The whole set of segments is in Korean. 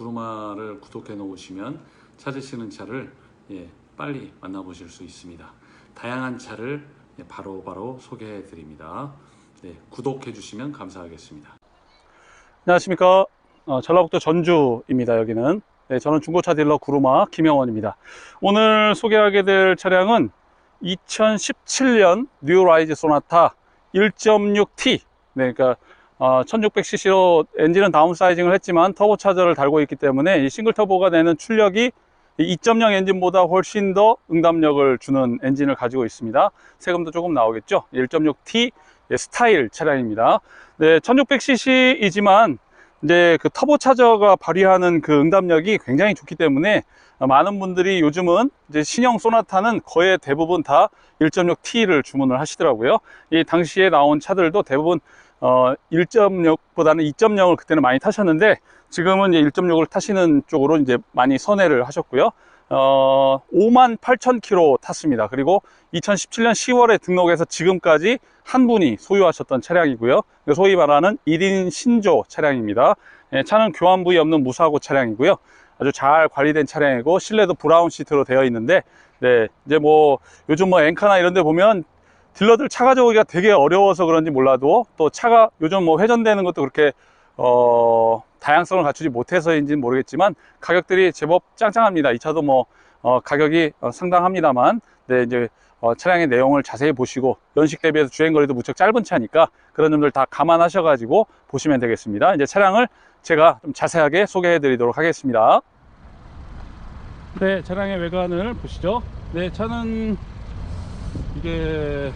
구루마를 구독해 놓으시면 찾으시는 차를 예, 빨리 만나보실 수 있습니다. 다양한 차를 예, 바로 바로 소개해 드립니다. 네, 구독해 주시면 감사하겠습니다. 안녕하십니까. 어, 전라북도 전주입니다. 여기는. 네, 저는 중고차 딜러 구루마 김영원입니다. 오늘 소개하게 될 차량은 2017년 뉴 라이즈 소나타 1.6T. 네, 그러니까 어, 1600cc로 엔진은 다운사이징을 했지만 터보 차저를 달고 있기 때문에 이 싱글 터보가 내는 출력이 2.0 엔진보다 훨씬 더 응답력을 주는 엔진을 가지고 있습니다. 세금도 조금 나오겠죠. 1.6T 스타일 차량입니다. 네, 1600cc이지만 이제 그 터보 차저가 발휘하는 그 응답력이 굉장히 좋기 때문에 많은 분들이 요즘은 이제 신형 소나타는 거의 대부분 다 1.6T를 주문을 하시더라고요. 이 당시에 나온 차들도 대부분 어 1.6보다는 2.0을 그때는 많이 타셨는데 지금은 이제 1.6을 타시는 쪽으로 이제 많이 선회를 하셨고요. 어 5만 8천 킬로 탔습니다. 그리고 2017년 10월에 등록해서 지금까지 한 분이 소유하셨던 차량이고요. 소위 말하는 1인 신조 차량입니다. 예, 차는 교환 부위 없는 무사고 차량이고요. 아주 잘 관리된 차량이고 실내도 브라운 시트로 되어 있는데 네 이제 뭐 요즘 뭐 엔카나 이런 데 보면 딜러들 차 가져오기가 되게 어려워서 그런지 몰라도 또 차가 요즘 뭐 회전되는 것도 그렇게 어 다양성을 갖추지 못해서인지는 모르겠지만 가격들이 제법 짱짱합니다. 이 차도 뭐 어, 가격이 어, 상당합니다만 네 이제 어, 차량의 내용을 자세히 보시고 연식 대비해서 주행거리도 무척 짧은 차니까 그런 점들 다 감안하셔 가지고 보시면 되겠습니다. 이제 차량을 제가 좀 자세하게 소개해 드리도록 하겠습니다. 네, 차량의 외관을 보시죠. 네, 차는 이게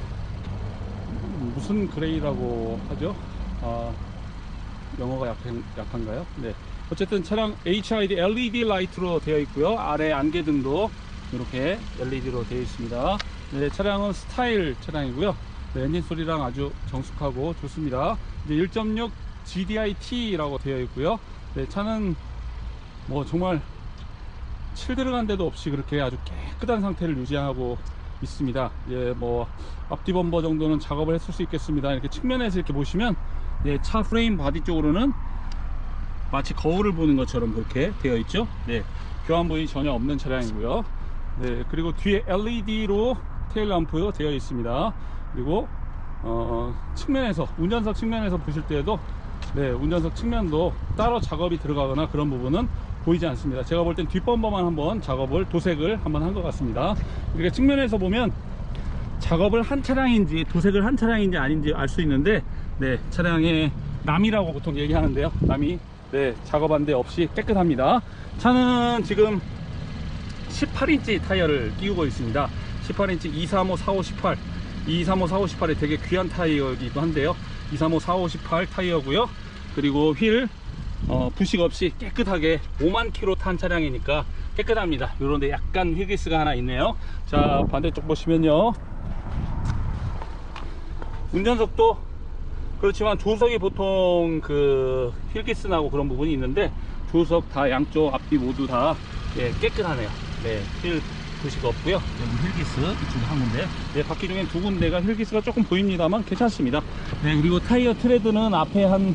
무슨 그레이라고 하죠? 아, 영어가 약한, 약한가요? 네. 어쨌든 차량 HID LED 라이트로 되어 있고요. 아래 안개등도 이렇게 LED로 되어 있습니다. 네, 차량은 스타일 차량이고요. 네, 엔진 소리랑 아주 정숙하고 좋습니다. 이제 1.6 GDI-T라고 되어 있고요. 네, 차는 뭐 정말 칠 들어간 데도 없이 그렇게 아주 깨끗한 상태를 유지하고 있습니다. 예, 뭐 앞뒤 범버 정도는 작업을 했을 수 있겠습니다. 이렇게 측면에서 이렇게 보시면 예, 차 프레임 바디 쪽으로는 마치 거울을 보는 것처럼 그렇게 되어 있죠. 네, 교환 부위 전혀 없는 차량이고요. 네, 그리고 뒤에 LED로 테일 램프 되어 있습니다. 그리고 어, 측면에서 운전석 측면에서 보실 때에도 네, 운전석 측면도 따로 작업이 들어가거나 그런 부분은 보이지 않습니다. 제가 볼 땐 뒷범버만 한번 작업을 도색을 한번 한 것 같습니다. 이렇게 측면에서 보면 작업을 한 차량인지 도색을 한 차량인지 아닌지 알 수 있는데 네, 차량의 남이라고 보통 얘기하는데요. 남이 네, 작업한 데 없이 깨끗합니다. 차는 지금 18인치 타이어를 끼우고 있습니다. 18인치 235 45 18 235 45 18이 되게 귀한 타이어이기도 한데요. 235 45 18 타이어고요. 그리고 휠 어, 부식 없이 깨끗하게 5만 킬로 탄 차량이니까 깨끗합니다. 요런데 약간 휠기스가 하나 있네요. 자 반대쪽 보시면요. 운전석도 그렇지만 조석이 보통 그 휠기스 나고 그런 부분이 있는데 조석 다 양쪽 앞뒤 모두 다 예, 깨끗하네요. 네, 휠 부식 없고요. 여기 휠기스 이쪽에 한 군데. 네, 바퀴 중엔 두 군데가 휠기스가 조금 보입니다만 괜찮습니다. 네, 그리고 타이어 트레드는 앞에 한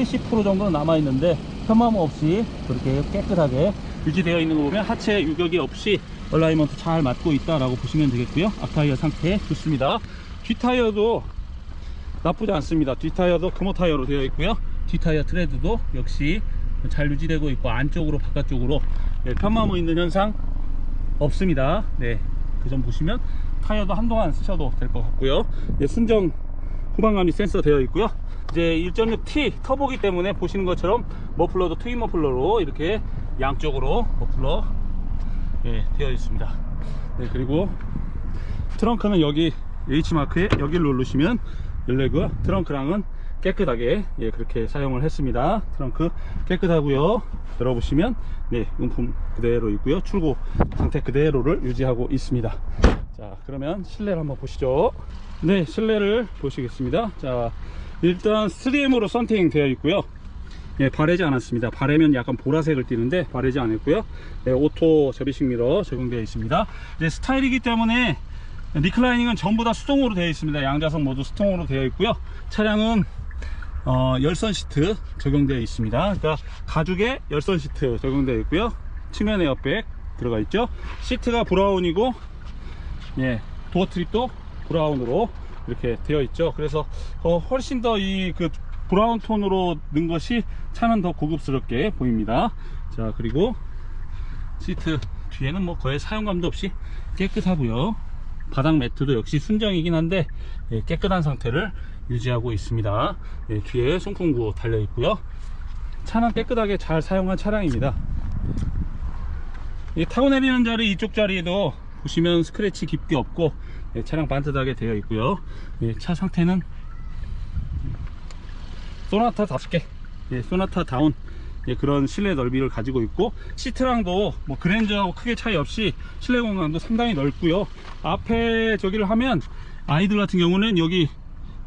70% 정도는 남아 있는데 흠함 없이 그렇게 깨끗하게 유지되어 있는 거 보면 하체 유격이 없이 얼라이먼트 잘 맞고 있다라고 보시면 되겠고요. 앞 타이어 상태 좋습니다. 뒷 타이어도 나쁘지 않습니다. 뒷 타이어도 금호 타이어로 되어 있고요. 뒷 타이어 트레드도 역시 잘 유지되고 있고 안쪽으로 바깥쪽으로 네, 편마모 있는 현상 없습니다. 네, 그 점 보시면 타이어도 한동안 쓰셔도 될 것 같고요. 네, 순정 후방감이 센서 되어 있고요. 이제 1.6T 터보기 때문에 보시는 것처럼 머플러도 트윈 머플러로 이렇게 양쪽으로 머플러 예, 되어 있습니다. 네, 그리고 트렁크는 여기 H마크에 여기를 누르시면 열리고요. 트렁크랑은 깨끗하게 예, 그렇게 사용을 했습니다. 트렁크 깨끗하고요. 열어보시면 네, 용품 그대로 있고요. 출고 상태 그대로를 유지하고 있습니다. 자, 그러면 실내를 한번 보시죠. 네, 실내를 보시겠습니다. 자, 일단 3M으로 썬팅 되어 있고요. 예, 바래지 않았습니다. 바래면 약간 보라색을 띠는데 바래지 않았고요. 예, 오토 접이식 미러 적용되어 있습니다. 이제 스타일이기 때문에 리클라이닝은 전부 다 수동으로 되어 있습니다. 양좌석 모두 수동으로 되어 있고요. 차량은 어, 열선 시트 적용되어 있습니다. 그러니까 가죽에 열선 시트 적용되어 있고요. 측면 에어백 들어가 있죠. 시트가 브라운이고 예, 도어 트립도 브라운으로 이렇게 되어 있죠. 그래서 어, 훨씬 더 이 그 브라운 톤으로 넣은 것이 차는 더 고급스럽게 보입니다. 자, 그리고 시트 뒤에는 뭐 거의 사용감도 없이 깨끗하고요. 바닥 매트도 역시 순정이긴 한데 예, 깨끗한 상태를 유지하고 있습니다. 예, 뒤에 송풍구 달려 있고요. 차는 깨끗하게 잘 사용한 차량입니다. 이 타고 내리는 자리 이쪽 자리에도 보시면 스크래치 깊게 없고 예, 차량 반듯하게 되어 있고요. 예, 차 상태는 소나타답게 예, 소나타 다운 예, 그런 실내 넓이를 가지고 있고 시트랑도 뭐 그랜저하고 크게 차이 없이 실내 공간도 상당히 넓고요. 앞에 저기를 하면 아이들 같은 경우는 여기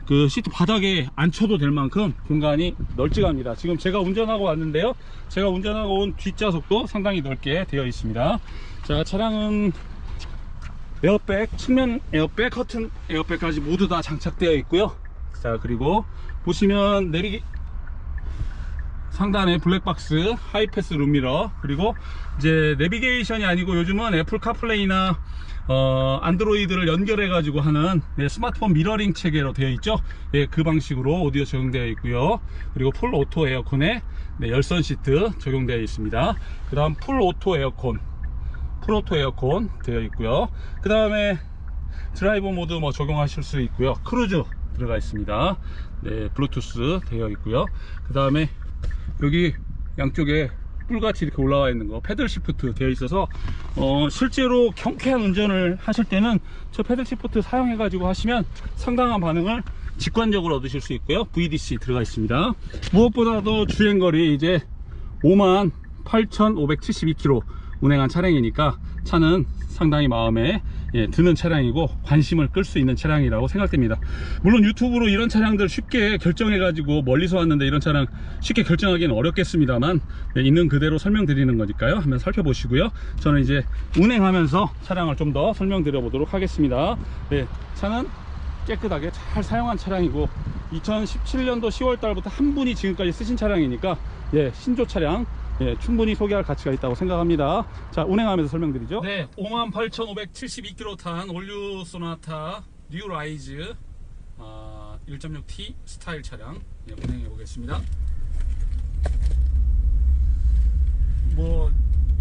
그 시트 바닥에 앉혀도 될 만큼 공간이 널찍합니다. 지금 제가 운전하고 왔는데요. 제가 운전하고 온 뒷좌석도 상당히 넓게 되어 있습니다. 자, 차량은 에어백, 측면 에어백, 커튼 에어백까지 모두 다 장착되어 있고요. 자, 그리고 보시면 내리기 상단에 블랙박스, 하이패스 룸미러, 그리고 이제 내비게이션이 아니고 요즘은 애플 카플레이나 어, 안드로이드를 연결해 가지고 하는 네, 스마트폰 미러링 체계로 되어 있죠. 예, 그 방식으로 오디오 적용되어 있고요. 그리고 풀 오토 에어컨에 네, 열선 시트 적용되어 있습니다. 그 다음 풀 오토 에어컨, 풀 오토 에어컨 되어 있고요. 그 다음에 드라이브 모드 뭐 적용하실 수 있고요. 크루즈 들어가 있습니다. 네, 블루투스 되어 있고요. 그 다음에 여기 양쪽에 뿔같이 이렇게 올라와 있는 거 패들 시프트 되어 있어서 어, 실제로 경쾌한 운전을 하실 때는 저 패들 시프트 사용해 가지고 하시면 상당한 반응을 직관적으로 얻으실 수 있고요 VDC 들어가 있습니다 무엇보다도 주행거리 이제 58,572km 운행한 차량이니까 차는 상당히 마음에 예, 드는 차량이고 관심을 끌 수 있는 차량이라고 생각됩니다. 물론 유튜브로 이런 차량들 쉽게 결정해 가지고 멀리서 왔는데 이런 차량 쉽게 결정하기는 어렵겠습니다만 네, 있는 그대로 설명드리는 거니까요. 한번 살펴보시고요. 저는 이제 운행하면서 차량을 좀 더 설명드려 보도록 하겠습니다. 네, 차는 깨끗하게 잘 사용한 차량이고 2017년도 10월 달부터 한 분이 지금까지 쓰신 차량이니까 예, 신조 차량 예, 충분히 소개할 가치가 있다고 생각합니다. 자, 운행하면서 설명드리죠. 네, 58,572km 탄 올류 소나타 뉴 라이즈 아, 1.6T 스타일 차량 예, 운행해 보겠습니다. 뭐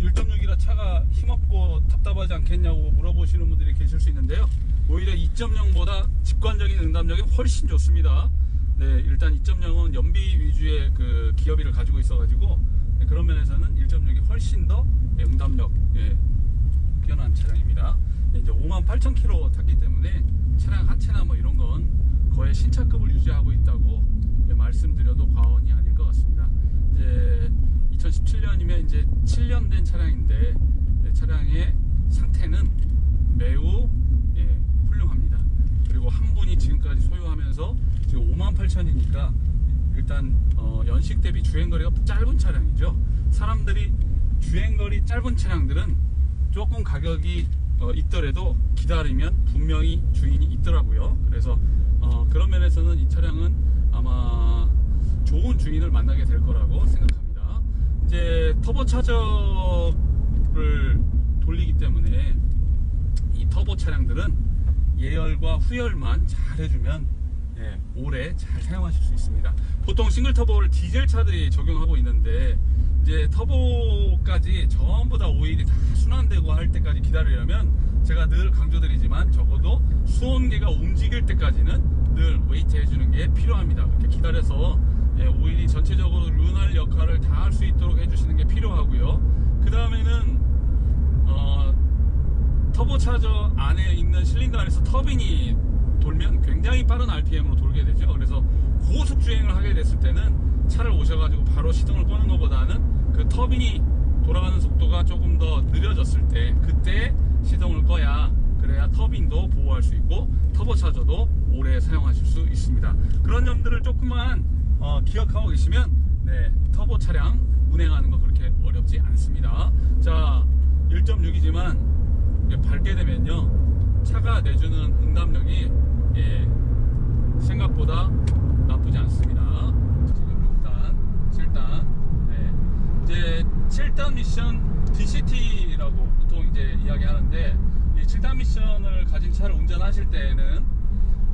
1.6이라 차가 힘없고 답답하지 않겠냐고 물어보시는 분들이 계실 수 있는데요. 오히려 2.0보다 직관적인 응답력이 훨씬 좋습니다. 네, 일단 2.0은 연비 위주의 그 기어비를 가지고 있어가지고 네, 그런 면에서는 1.6이 훨씬 더 예, 응답력 예, 뛰어난 차량입니다. 네, 이제 58,000km 탔기 때문에 차량 하체나 뭐 이런 건 거의 신차급을 유지하고 있다고 예, 말씀드려도 과언이 아닐 것 같습니다. 이제 2017년이면 이제 7년 된 차량인데 네, 차량의 상태는 매우 예, 훌륭합니다. 그리고 한 분이 지금까지 소유하면서 지금 58,000이니까 일단 어, 연식 대비 주행거리가 짧은 차량이죠. 사람들이 주행거리 짧은 차량들은 조금 가격이 어, 있더라도 기다리면 분명히 주인이 있더라고요. 그래서 어, 그런 면에서는 이 차량은 아마 좋은 주인을 만나게 될 거라고 생각합니다. 이제 터보 차저를 돌리기 때문에 이 터보 차량들은 예열과 후열만 잘 해주면 예, 오래 잘 사용하실 수 있습니다. 보통 싱글 터보를 디젤 차들이 적용하고 있는데 이제 터보까지 전부 다 오일이 다 순환되고 할 때까지 기다리려면 제가 늘 강조드리지만 적어도 수온계가 움직일 때까지는 늘 웨이트 해주는 게 필요합니다. 그렇게 기다려서 예, 오일이 전체적으로 륜할 역할을 다 할 수 있도록 해주시는 게 필요하고요. 그 다음에는 어, 터보차저 안에 있는 실린더 안에서 터빈이 돌면 굉장히 빠른 RPM으로 돌게 되죠. 그래서 고속 주행을 하게 됐을 때는 차를 오셔가지고 바로 시동을 끄는 것보다는 그 터빈이 돌아가는 속도가 조금 더 느려졌을 때 그때 시동을 꺼야 그래야 터빈도 보호할 수 있고 터보차저도 오래 사용하실 수 있습니다. 그런 점들을 조금만 어, 기억하고 계시면 네, 터보 차량 운행하는 거 그렇게 어렵지 않습니다. 자, 1.6이지만 밝게 되면요 차가 내주는 응답력이 예, 생각보다 나쁘지 않습니다. 이제 7단 미션 DCT라고 보통 이제 이야기하는데 이 7단 미션을 가진 차를 운전하실 때에는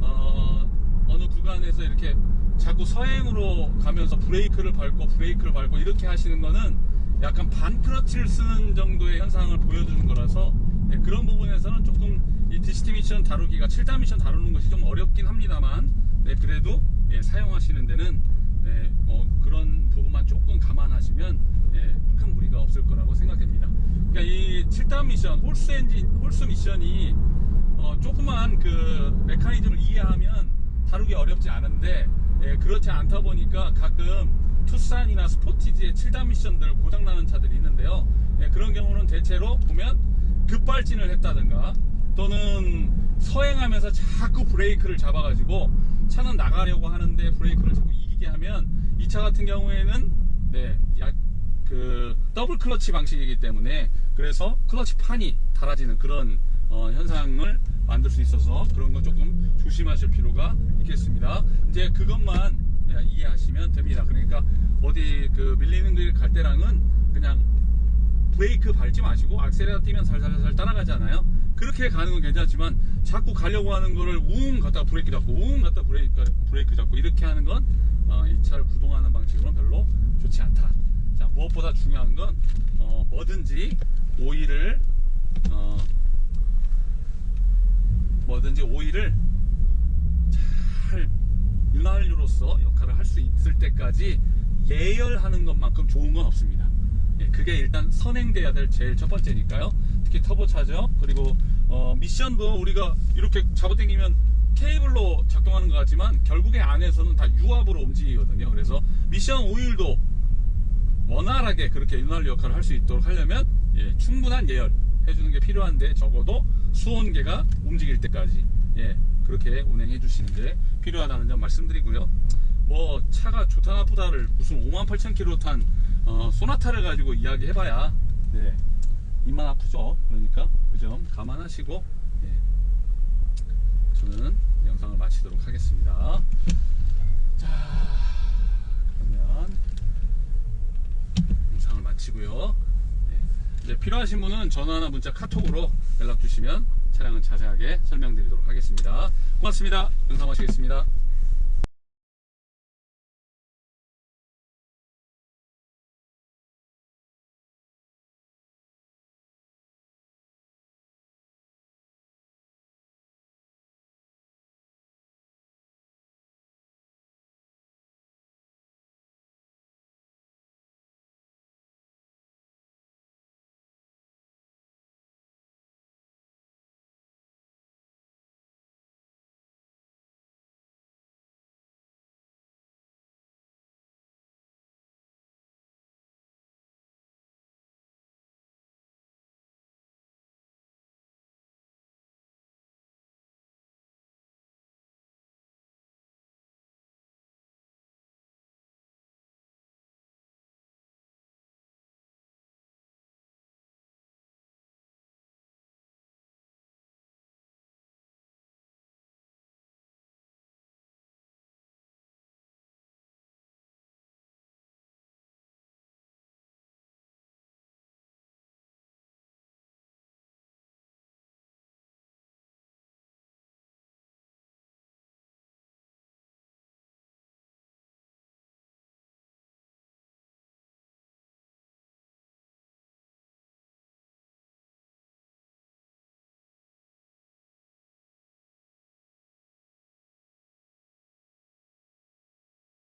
어, 어느 구간에서 이렇게 자꾸 서행으로 가면서 브레이크를 밟고 브레이크를 밟고 이렇게 하시는 거는 약간 반크러치를 쓰는 정도의 현상을 보여주는 거라서 네, 그런 부분에서는 조금 이 DCT 미션 다루기가 7단 미션 다루는 것이 좀 어렵긴 합니다만 네, 그래도 예, 사용하시는 데는 네, 어, 그런 부분만 조금 감안하시면 무리가 없을 거라고 생각됩니다. 그러니까 이 7단 미션, 홀수 엔진, 홀수 미션이 어, 조그만 그 메커니즘을 이해하면 다루기 어렵지 않은데 예, 그렇지 않다 보니까 가끔 투싼이나 스포티지의 7단 미션들 고장나는 차들이 있는데요. 예, 그런 경우는 대체로 보면 급발진을 했다든가 또는 서행하면서 자꾸 브레이크를 잡아가지고 차는 나가려고 하는데 브레이크를 자꾸 이기게 하면 이 차 같은 경우에는 네, 야- 그 더블 클러치 방식이기 때문에 그래서 클러치 판이 달아지는 그런 어, 현상을 만들 수 있어서 그런 건 조금 조심하실 필요가 있겠습니다. 이제 그것만 예, 이해하시면 됩니다. 그러니까 어디 그 밀리는 길 갈 때랑은 그냥 브레이크 밟지 마시고 악셀에다 뛰면 살살살 따라가잖아요. 그렇게 가는 건 괜찮지만 자꾸 가려고 하는 거를 웅 갔다가 브레이크 잡고 웅 갔다가 브레이크, 브레이크 잡고 이렇게 하는 건이 차를 구동하는 방식으로는 별로 좋지 않다. 자 무엇보다 중요한 건 어, 뭐든지 오일을 어, 뭐든지 오일을 잘 윤활유로서 역할을 할 수 있을 때까지 예열하는 것만큼 좋은 건 없습니다. 예, 그게 일단 선행돼야 될 제일 첫 번째니까요. 특히 터보차죠. 그리고 어, 미션도 우리가 이렇게 잡아당기면 케이블로 작동하는 것 같지만 결국에 안에서는 다 유압으로 움직이거든요. 그래서 미션 오일도 원활하게 그렇게 윤활유 역할을 할 수 있도록 하려면 예, 충분한 예열 해주는 게 필요한데 적어도 수온계가 움직일 때까지 예, 그렇게 운행해 주시는 게 필요하다는 점 말씀드리고요. 뭐 차가 좋다 나쁘다를 무슨 5만 8천 킬로 탄 어, 소나타를 가지고 이야기해봐야 네, 입만 아프죠. 그러니까 그 점 감안하시고 예, 저는 영상을 마치도록 하겠습니다. 필요하신 분은 전화나 문자 카톡으로 연락 주시면 차량은 자세하게 설명드리도록 하겠습니다. 고맙습니다. 영상 마치겠습니다.